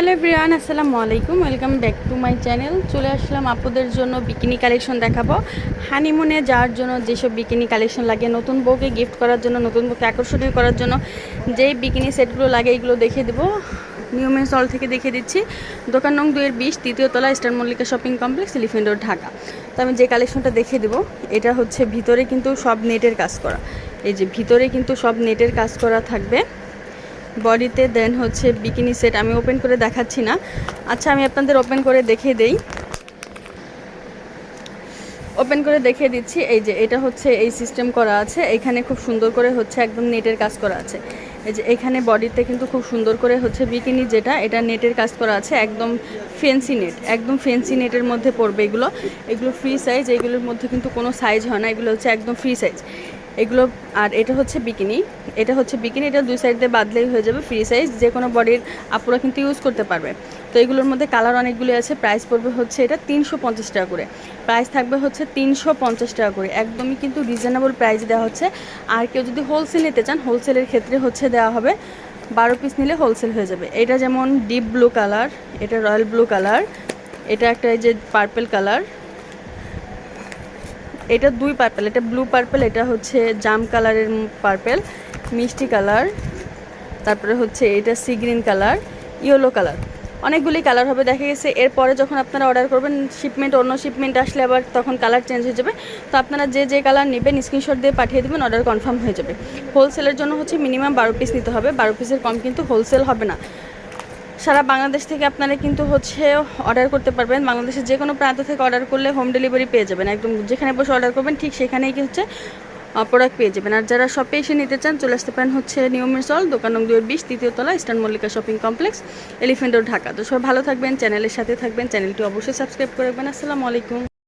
Hello Brian আসসালামু আলাইকুম। Welcome back to my channel. চলে আসলাম আপুদের জন্য বিকিনি কালেকশন দেখাবো। হানিমুনে যাওয়ার জন্য যেসব বিকিনি কালেকশন লাগে, নতুন বউকে গিফট করার জন্য, নতুন বউকে আকর্ষণীয় করার জন্য, যেই বিকিনি সেটগুলো লাগে, এগুলো দেখিয়ে দেবো। নিয়মের স্টল থেকে দেখিয়ে দিচ্ছি। দোকান নং দুইয়ের বিশ, তৃতীয় তলা star Mallika shopping complex elephant road Dhaka. তো আমি যে কালেকশনটা দেখিয়ে দেবো, এটা হচ্ছে ভিতরে কিন্তু সব নেটের কাজ করা। এই যে ভিতরে কিন্তু সব নেটের কাজ করা থাকবে। বডিতে দেন হচ্ছে বিকিনি সেট আমি ওপেন করে দেখাচ্ছি না। আচ্ছা আমি আপনাদের ওপেন করে দেখিয়ে দেই। ওপেন করে দেখিয়ে দিচ্ছি, এই যে এটা হচ্ছে এই সিস্টেম করা আছে। এখানে খুব সুন্দর করে হচ্ছে একদম নেটের কাজ করা আছে। এই যে এখানে বডিতে কিন্তু খুব সুন্দর করে হচ্ছে বিকিনি যেটা, এটা নেটের কাজ করা আছে, একদম ফেন্সি নেট একদম ফেন্সি নেটের মধ্যে পড়বে এগুলো। এগুলো ফ্রি সাইজ এগুলোর মধ্যে কিন্তু কোনো সাইজ হয় না, এগুলো হচ্ছে একদম ফ্রি সাইজ এগুলো, আর এটা হচ্ছে বিকিনি। এটা হচ্ছে বিকিনি, এটা দুই সাইড দিয়ে বাদলেই হয়ে যাবে ফ্রি সাইজ যে কোনো বডির আপুরা কিন্তু ইউজ করতে পারবে। তো এগুলোর মধ্যে কালার অনেকগুলি আছে প্রাইস পড়বে হচ্ছে এটা তিনশো পঞ্চাশ টাকা করে। প্রাইস থাকবে হচ্ছে তিনশো পঞ্চাশ টাকা করে। একদমই কিন্তু রিজনেবল প্রাইস দেওয়া হচ্ছে। আর কেউ যদি হোলসেল নিতে চান হোলসেলের ক্ষেত্রে হচ্ছে দেওয়া হবে, বারো পিস নিলে হোলসেল হয়ে যাবে। এটা যেমন ডিপ ব্লু কালার এটা রয়্যাল ব্লু কালার এটা একটা এই যে পার্পেল কালার এটা দুই পার্পেল এটা ব্লু পার্পেল এটা হচ্ছে জাম কালারের পার্পেল মিষ্টি কালার। তারপরে হচ্ছে এটা sea green colour yellow colour. অনেকগুলি কালার হবে, দেখা গেছে এরপরে যখন আপনারা অর্ডার করবেন শিপমেন্ট অন্য শিপমেন্ট আসলে আবার তখন কালার চেঞ্জ হয়ে যাবে। তো আপনারা যে যে কালার নেবেন স্ক্রিনশট দিয়ে পাঠিয়ে দেবেন অর্ডার কনফার্ম হয়ে যাবে। হোলসেলের জন্য হচ্ছে মিনিমাম বারো পিস নিতে হবে। বারো পিসের কম কিন্তু হোলসেল হবে না। সারা বাংলাদেশ থেকে আপনারা কিন্তু হচ্ছে অর্ডার করতে পারবেন। বাংলাদেশের যে কোনো প্রান্ত থেকে অর্ডার করলে হোম ডেলিভারি পেয়ে যাবেন। একদম যেখানে বসে অর্ডার করবেন, ঠিক সেখানেই কি হচ্ছে প্রোডাক্ট পেয়ে যাবেন। আর যারা শপে এসে নিতে চান, চলে আসতে পারেন হচ্ছে নিয়মের সল দোকান নং দুয়ের বিশ, তৃতীয় তলা, eastern Mallika shopping complex Elephant Dhaka. তো সবাই ভালো থাকবেন চ্যানেলের সাথে থাকবেন চ্যানেলটি অবশ্যই সাবস্ক্রাইব করে রাখবেন। আসসালামু আলাইকুম।